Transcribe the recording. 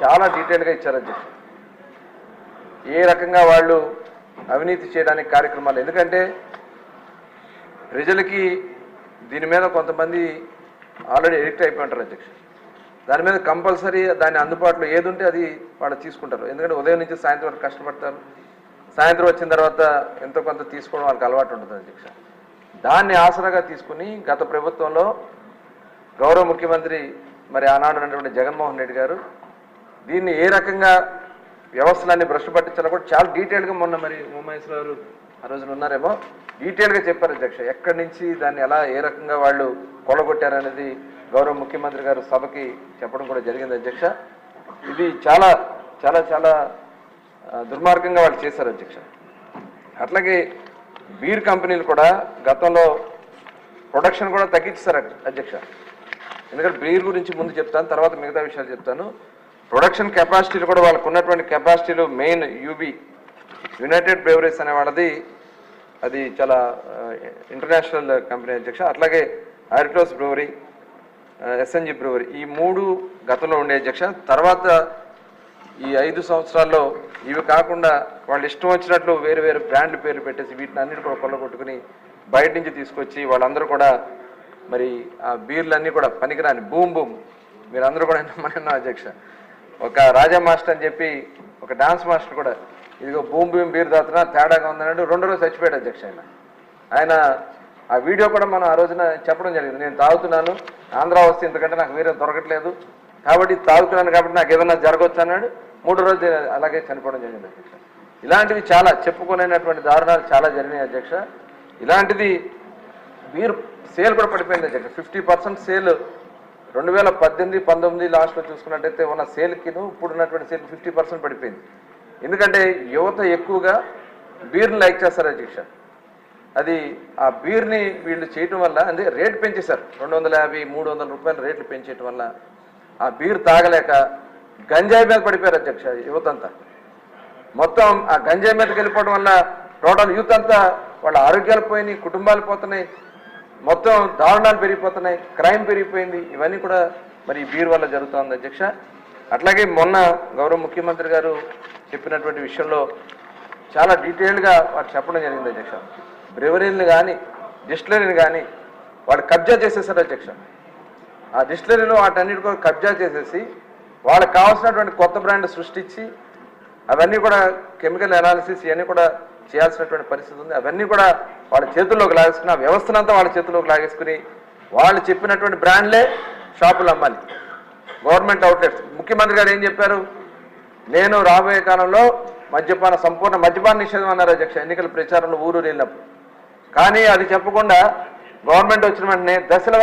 చాలా డీటెయిల్గా ఇచ్చారు అధ్యక్ష. ఏ రకంగా వాళ్ళు అవినీతి చేయడానికి కార్యక్రమాలు ఎందుకంటే ప్రజలకి దీని మీద కొంతమంది ఆల్రెడీ ఎడిక్ట్ అయిపోయి ఉంటారు అధ్యక్ష. దాని మీద కంపల్సరీ దాని అందుబాటులో ఏది ఉంటే అది వాళ్ళు తీసుకుంటారు. ఎందుకంటే ఉదయం నుంచి సాయంత్రం వరకు కష్టపడతారు. సాయంత్రం వచ్చిన తర్వాత ఎంతో కొంత తీసుకోవడం వాళ్ళకి అలవాటు ఉంటుంది అధ్యక్ష. దాన్ని ఆసరాగా తీసుకుని గత ప్రభుత్వంలో గౌరవ ముఖ్యమంత్రి మరి ఆనాడు ఉన్నటువంటి జగన్మోహన్ రెడ్డి గారు దీన్ని ఏ రకంగా వ్యవస్థలన్నీ భ్రష్టు పట్టించాలో కూడా చాలా డీటెయిల్గా మొన్న మరి ఉమాయేశ్వర గారు ఆ రోజున ఉన్నారేమో డీటెయిల్గా చెప్పారు అధ్యక్ష. ఎక్కడి నుంచి దాన్ని ఎలా ఏ రకంగా వాళ్ళు కొలగొట్టారనేది గౌరవ ముఖ్యమంత్రి గారు సభకి చెప్పడం కూడా జరిగింది అధ్యక్ష. ఇది చాలా చాలా చాలా దుర్మార్గంగా వాళ్ళు చేశారు అధ్యక్ష. అట్లాగే బీర్ కంపెనీలు కూడా గతంలో ప్రొడక్షన్ కూడా తగ్గించారు అధ్యక్ష. ఎందుకంటే బీర్ గురించి ముందు చెప్తాను తర్వాత మిగతా విషయాలు చెప్తాను. ప్రొడక్షన్ కెపాసిటీలు కూడా వాళ్ళకు ఉన్నటువంటి కెపాసిటీలు మెయిన్ యూబీ యునైటెడ్ బ్రేవరీస్ అనే వాళ్ళది అది చాలా ఇంటర్నేషనల్ కంపెనీ అధ్యక్ష అట్లాగే ఆరిటోస్ బ్రూవరీ ఎస్ఎన్జి బ్రూవరీ ఈ మూడు గతంలో ఉండే అధ్యక్ష. తర్వాత ఈ ఐదు సంవత్సరాల్లో ఇవి కాకుండా వాళ్ళు ఇష్టం వచ్చినట్లు వేరు వేరు బ్రాండ్ పేర్లు పెట్టేసి వీటిని అన్నిటి కూడా కొల్లగొట్టుకుని బయట నుంచి తీసుకొచ్చి వాళ్ళందరూ కూడా మరి ఆ బీర్లన్నీ కూడా పనికిరాని బూమ్ బూమ్. మీరందరూ కూడా మన అధ్యక్ష. ఒక రాజా మాస్టర్ అని చెప్పి ఒక డాన్స్ మాస్టర్ కూడా ఇదిగో భూమి భూమి బీర్ దాతన తేడాగా ఉందనండి రెండో రోజు చచ్చిపోయాడు అధ్యక్ష ఆయన. ఆయన ఆ వీడియో కూడా మనం ఆ రోజున చెప్పడం జరిగింది. నేను తాగుతున్నాను ఆంధ్ర వస్తే ఇంతకంటే నాకు వేరే దొరకట్లేదు. కాబట్టి తాగుతున్నాను కాబట్టి నాకు ఏదైనా జరగవచ్చు అన్నాడు. మూడు రోజులు అలాగే చనిపోవడం జరిగింది అధ్యక్ష. ఇలాంటివి చాలా చెప్పుకునేటువంటి దారుణాలు చాలా జరిగినాయి అధ్యక్ష. ఇలాంటిది బీర్ సేల్ కూడా పడిపోయింది అధ్యక్ష. ఫిఫ్టీ పర్సెంట్ సేల్ రెండు వేల పద్దెనిమిది పంతొమ్మిది లాస్ట్లో చూసుకున్నట్టయితే ఉన్న సేల్కిను ఇప్పుడు ఉన్నటువంటి సేల్ ఫిఫ్టీ పర్సెంట్ పడిపోయింది. ఎందుకంటే యువత ఎక్కువగా బీర్ని లైక్ చేస్తారు అధ్యక్ష. అది ఆ బీర్ని వీళ్ళు చేయటం వల్ల అంటే రేట్ పెంచేశారు. రెండు వందల యాభై మూడు వందల రూపాయలు రేట్లు పెంచేయటం వల్ల ఆ బీర్ తాగలేక గంజాయి మీద పడిపోయారు అధ్యక్ష యువత అంతా. మొత్తం ఆ గంజాయి మీదకి వెళ్ళిపోవడం వల్ల టోటల్ యూత్ అంతా వాళ్ళ ఆరోగ్యాలు పోయినాయి కుటుంబాలు పోతున్నాయి. మొత్తం దారుణాలు పెరిగిపోతున్నాయి క్రైమ్ పెరిగిపోయింది ఇవన్నీ కూడా మరి బీర్ వల్ల జరుగుతోంది అధ్యక్ష. అట్లాగే మొన్న గౌరవ ముఖ్యమంత్రి గారు చెప్పినటువంటి విషయంలో చాలా డీటెయిల్డ్గా వారు చెప్పడం జరిగింది అధ్యక్ష. బ్రెవరీని కానీ డిస్టిలరీని కానీ వాళ్ళు కబ్జా చేసేసారు అధ్యక్ష. ఆ డిస్టిలరీలో వాటన్నిటి కూడా కబ్జా చేసేసి వాళ్ళకి కావాల్సినటువంటి కొత్త బ్రాండ్ సృష్టించి అవన్నీ కూడా కెమికల్ అనాలిసిస్ ఇవన్నీ కూడా చేయాల్సినటువంటి పరిస్థితి ఉంది. అవన్నీ కూడా వాళ్ళ చేతుల్లోకి లాగేసుకుని ఆ వ్యవస్థనంతా వాళ్ళ చేతుల్లోకి లాగేసుకుని వాళ్ళు చెప్పినటువంటి బ్రాండ్లే షాపులు అమ్మాలి. గవర్నమెంట్ అవుట్లెట్స్ ముఖ్యమంత్రి గారు ఏం చెప్పారు? నేను రాబోయే కాలంలో మద్యపాన సంపూర్ణ మద్యపాన నిషేధం అన్నారు అధ్యక్ష. ఎన్నికల ప్రచారంలో ఊరు వెళ్ళినప్పుడు కానీ అది చెప్పకుండా గవర్నమెంట్ వచ్చిన వెంటనే దశల